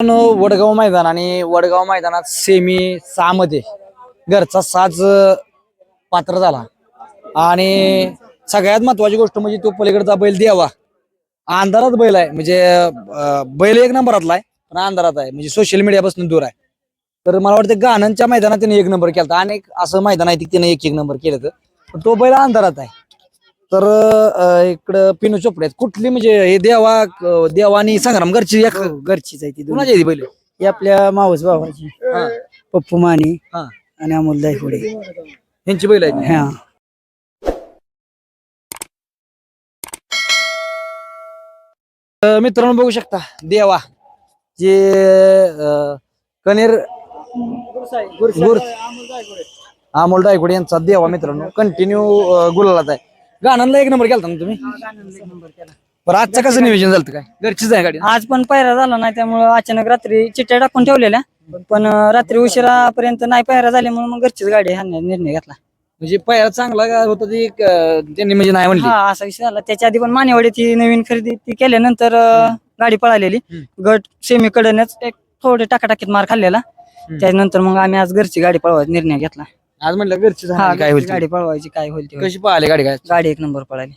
वडगाव मैदान आणि वडगाव मैदानात सेमी सहा मध्ये घरचा साज पात्र झाला. आणि सगळ्यात महत्वाची गोष्ट म्हणजे तो पलीकडचा बैल द्यावा अंधारात बैल आहे म्हणजे बैल एक नंबरातला आहे पण अंधारात आहे म्हणजे सोशल मीडियापासून दूर आहे. तर मला वाटतं गाण्यांच्या मैदानात त्याने एक नंबर केला अनेक असं मैदान आहे की त्याने एक एक नंबर केलं तर पण तो बैल अंधारात आहे. तर अं, इकडं पिनू चोपडे आहेत. कुठली म्हणजे हे देवा देवा आणि संग्राम घरची एक घरचीच आहे ती दोन्ही. कुणाची आहे ती बैल ही आपल्या मावस भावाची. हा. पप्पू माने हा. आणि अमोल दायफुडे. यांची बैल आहेत. हा. अं, मित्रांनो बघू शकता देवा जे अं, कनेर गुर अमोल डायकोड यांचा देवा मित्रांनो कंटिन्यू गुलालात आहे. गाण्यांना एक नंबर केलता ना तुम्ही? बरं आजचं कसं नियोजन झालं काय? घरचीच आहे गाडी आज पण पायरा झाला नाही त्यामुळं अचानक रात्री चिट्ट्या टाकून ठेवलेल्या. पण अं, रात्री उशिरापर्यंत नाही पायरा झाल्यामुळे मग घरचीच गाडी हाणण्याचा निर्णय घेतला. म्हणजे पहिला चांगला का होता ते अं, त्यांनी म्हणजे नाही म्हणली? हा असा विषय झाला. त्याच्या आधी पण मानेवाडी ती नवीन खरेदी ती केल्यानंतर अं, गाडी पळालेली. गट सेमी कडनच एक थोडे टाकाटाकीत मार खाल्लेला. त्यानंतर मग आम्ही आज घरची गाडी पळवायचा निर्णय घेतला. आज हा आहे, काय होईल घरची ते. गाडी पळवायची काय होईल ते होईल. कशी पाहिली गाडी काय गाडी एक नंबर पळाली.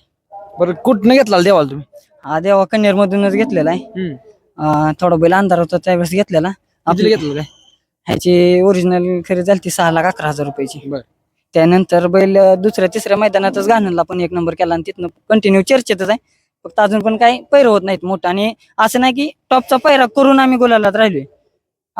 बरं कुठनं घेतला देवाला तुम्ही? हा देवा कन्नेर मधूनच घेतलेला आहे. हम्म. अं, थोडा बैल अंधार होता त्यावेळेस घेतलेला. कितीला आपली- घेतलं काय ह्याची ओरिजिनल खरेदी झाली ती सहा लाख अकरा हजार रुपयाची. बर. त्यानंतर बैल अं, दुसऱ्या तिसऱ्या मैदानातच घाणला पण एक नंबर केला आणि तिथनं कंटिन्यू चर्चेतच आहे. फक्त अजून पण काही पैर होत नाहीत मोठा. आणि असं नाही की टॉपचा पैरा करून आम्ही गोलालात राहिलोय.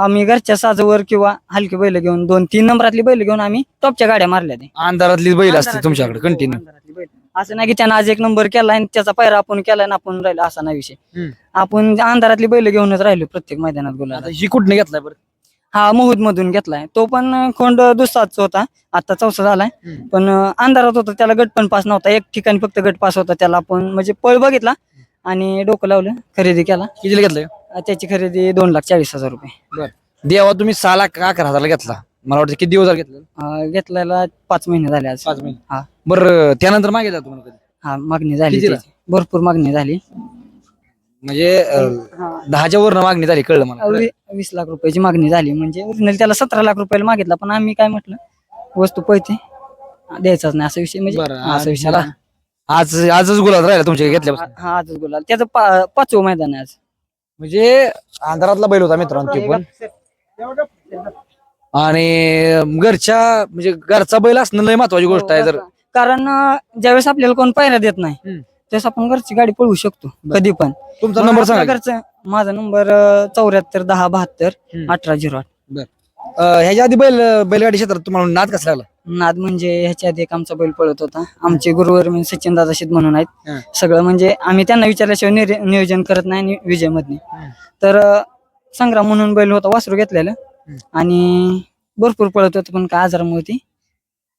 आम्ही घरच्या साजवर किंवा हलकी बैल घेऊन दोन तीन नंबरातली बैल घेऊन आम्ही टॉपच्या गाड्या मारल्या ते अंधारातली बैल असते तुमच्याकडे कंटिन्यू अंधारातली बैल. असं नाही की त्यानं आज एक नंबर केला आणि त्याचा पैरा आपण केला आणि आपण राहिलो असा नाही विषय. आपण अंधारातली बैल घेऊनच राहिलो प्रत्येक मैदानात गोला आता ही कुठनं घेतलाय बरं? हा महूद मधून घेतलाय. तो पण अं, खोंड दुसराच होता आता चौसा झालाय. हम्म. पण अं, अंधारात होता त्याला गट पण पास नव्हता. एक ठिकाणी फक्त गट पास होता त्याला आपण म्हणजे पळ बघितला आणि डोकं लावलं खरेदी केला. कितीला घेतलाय? अं, त्याची खरेदी दोन लाख चाळीस हजार रुपये. देवा तुम्ही सहा लाख अकरा हजारला घेतला? मला वाटतं किती दिवस झाले घेतलं अं, घेतलेला पाच महिने झाले आज. पाच महिने. हा. बरं त्यानंतर मागे जातो तुम्हाला कधी. हा मागणी झाली कितीला? त्याची. भरपूर मागणी झाली. म्हणजे अं, दहाच्या वरनं मागणी झाली कळलं मला. वी- वीस लाख रुपयाची मागणी झाली. म्हणजे ओरिजिनल त्याला सतरा लाख रुपयाला मागितला पण आम्ही काय म्हटलं वस्तू पैसे द्यायचाच नाही असा विषय. म्हणजे बरं हा, असा विषय मला- आज आजच गुलाब राहिला तुमच्या घेतल्यापासून. हा आजच बोलाल त्याचं पा- पाचवं मैदान आहे आज. म्हणजे अंधारातला बैल होता मित्रांनो ते पण. आणि घरच्या म्हणजे घरचा बैल असणं लय महत्वाची गोष्ट आहे जर. कारण अं, ज्यावेळेस आपल्याला कोण पायऱ्या देत नाही हम्म. त्यावेळेस आपण घरची गाडी पळवू शकतो कधी पण. तुमचा नंबर सांगा घरचं माझा नंबर चौऱ्याहत्तर दहा बहात्तर हम्म. अठरा झिरो आठ. ह्याच्या आधी बैल बैलगाडी क्षेत्रात तुम्हाला नाद कसा लागला? नाद म्हणजे ह्याच्या आधी एक आमचा बैल पळत होता. आमचे गुरुवर सचिन दादा शेत म्हणून आहेत. सगळं म्हणजे आम्ही त्यांना विचारल्याशिवाय निरे- नियोजन करत नाही आणि विजय मधने. तर अं, संग्राम म्हणून बैल होता वासरू घेतलेलं. आणि भरपूर पळत होतं पण काय आजारामुळे ती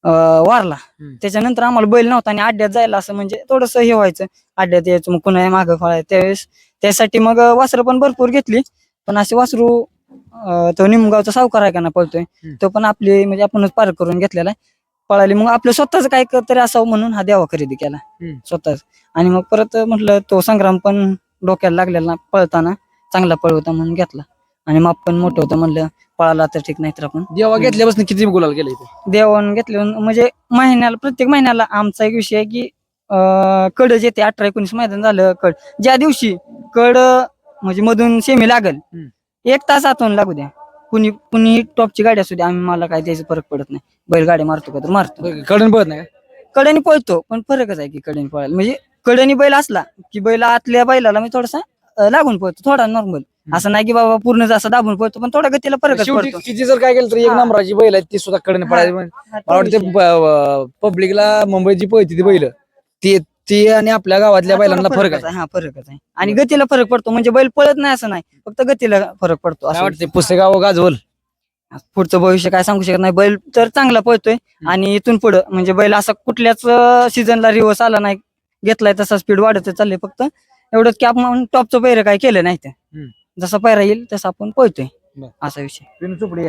अं, वारला. त्याच्यानंतर आम्हाला बैल नव्हता आणि अड्ड्यात जायला असं म्हणजे थोडस हे व्हायचं. अड्ड्यात यायचं मग कुणा मागं फळाय त्यावेळेस त्यासाठी मग वासरं पण भरपूर घेतली. पण असे वासरू अं, तो निमगावचा सावकार आहे का ना पळतोय. तो पण आपली म्हणजे आपणच पार करून घेतलेला आहे. पळाली मग आपलं स्वतःच काय क- तरी असावं म्हणून हा देवा खरेदी केला. स्वतःच. आणि मग परत म्हटलं तो संग्राम पण डोक्याला लागलेला पळताना चांगला पळ होता म्हणून घेतला. आणि माप पण मोठं होतं म्हणलं पळाला तर ठीक नाही तर आपण देवा घेतल्यापासून किती गुलाल गेले इथे? देवान घेतलं म्हणजे महिन्याला प्रत्येक महिन्याला आमचा एक विषय आहे की अं, कड जे ते अठरा एकोणीस मैदान झालं कड. ज्या दिवशी कड म्हणजे मधून सेमी लागल हम्म. एक तास आतून लागू द्या. कुणी कुणी टॉपची गाडी असू द्या आम्ही मला काय त्याचा फरक पडत नाही. बैलगाडी मारतो का तर मारतो. कडून पळत नाही का? कड्याने पळतो पण फरकच आहे की कड्याने पळायला. म्हणजे कड्याने बैल असला की बैल आतल्या बैलाला मी थोडासा अं, लागून पळतो थोडा नॉर्मल असं नाही की बाबा पूर्ण असं दाबून पळतो पण थोडा गतीला फरकच शेवटी पडतो. किती जर काय केलं तर एक हा. नंबराची बैल आहे ती सुद्धा कडे पडायची म्हण- हा, तो मला वाटते विषय. पब्लिकला मुंबईची पळती ती बैल. ती ती आणि आपल्या गावातल्या बैलांना थोडा फरक फरकच आहे. हा फरकच आहे. आणि गतीला फरक पडतो. म्हणजे बैल पळत नाही असं नाही. फक्त गतीला फरक पडतो काय असं वाटते पुसेगाव गाजवल? पुढचं भविष्य काय सांगू शकत नाही. बैल तर चांगला पळतोय. आणि इथून पुढं म्हणजे बैल असा कुठल्याच सीझनला रिवर्स आला नाही. घेतलाय तसा स्पीड वाढत चाललंय. फक्त एवढंच की आपण टॉपचं पैर काय केलं नाही ते हम्म. जसा पैरा येईल तसा आपण पळतोय. बरं. असा विषय. चोपडी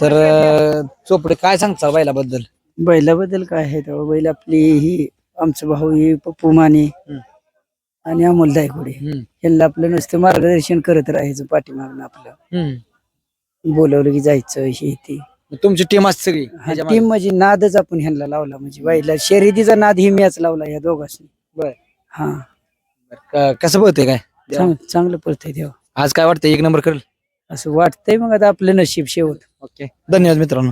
तर अं, चोपडे काय सांगता बैलाबद्दल? बैलाबद्दल काय आहे तेव्हा? बैल आपली ही आमचं भाऊ ही पप्पू माने हम्म. आणि अमोल दायगुडे. यांना आपलं नुसतं मार्गदर्शन करत राहायचं पाठीमागणं आपलं. हम्म. बोलवलं की जायचं हे ते. तुमची टीम असते सगळी. टीम म्हणजे नादच आपण ह्यांना लावला. म्हणजे बाईला शर्यतीचा नाद ही मॅच लावला या दोघांनी बर. हा. क- कसं बोलते काय? चांग- चांगलं पडतंय देव. आज काय वाटतं एक नंबर करेल? असं वाटतंय मग आता आपलं नशीब शेवट. ओके. धन्यवाद मित्रांनो.